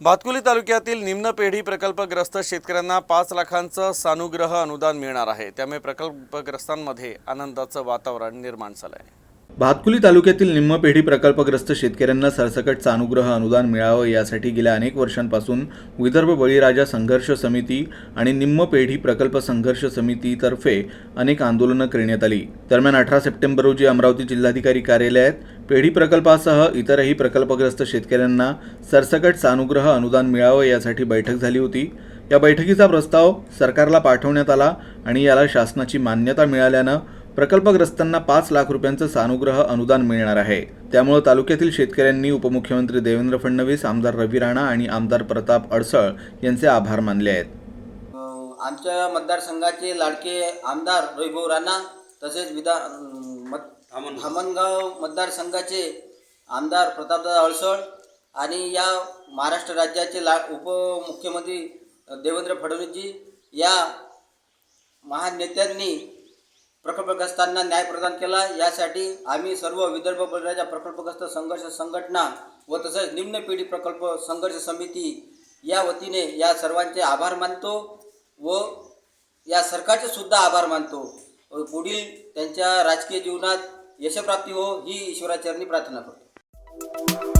भातकुली तालुक्यातील निम्न पेढी प्रकल्पग्रस्त शेतकऱ्यांना पाच लाखांचं सानुग्रह अनुदान मिळणार आहे. त्यामुळे प्रकल्पग्रस्तांमध्ये आनंदाचं वातावरण निर्माण झालं आहे भातकुली तालुक्यातील निम्न पेढी प्रकल्पग्रस्त शेतकऱ्यांना सरसकट सानुग्रह अनुदान मिळावं यासाठी गेल्या अनेक वर्षांपासून विदर्भ बळीराजा संघर्ष समिती आणि निम्न पेढी प्रकल्प संघर्ष समितीतर्फे अनेक आंदोलनं करण्यात आली. दरम्यान अठरा सप्टेंबर रोजी अमरावती जिल्हाधिकारी कार्यालयात पेढी प्रकल्पासह इतरही प्रकल्पग्रस्त शेतकऱ्यांना सरसकट सानुग्रह अनुदान मिळावं यासाठी बैठक झाली होती. या बैठकीचा प्रस्ताव सरकारला पाठवण्यात आला आणि याला शासनाची मान्यता मिळाल्यानं प्रकल्पग्रस्तांना पाच लाख रुपयांचं सानुग्रह अनुदान मिळणार आहे. त्यामुळे तालुक्यातील शेतकऱ्यांनी उपमुख्यमंत्री देवेंद्र फडणवीस आमदार रवी राणा आणि आमदार प्रताप अडसळ यांचे आभार मानले आहेत. आमच्या मतदारसंघाचे लाडके आमदार रविभाऊ राणा तसेच विधान मत धामणगाव मतदारसंघाचे आमदार प्रतापदादा अळसळ आणि या महाराष्ट्र राज्याचे ला उपमुख्यमंत्री देवेंद्र फडणवीसजी या महान नेत्यांनी प्रकल्पग्रस्तांना न्याय प्रदान केला. यासाठी आम्ही सर्व विदर्भ बळीराजा प्रकल्पग्रस्त संघर्ष संघटना व तसेच निम्न पिढी प्रकल्प संघर्ष समिती या वतीने या सर्वांचे आभार मानतो व या सरकारचे सुद्धा आभार मानतो. व पुढील त्यांच्या राजकीय जीवनात यशप्राप्ती हो ही ईश्वराचरणी प्रार्थना करतो.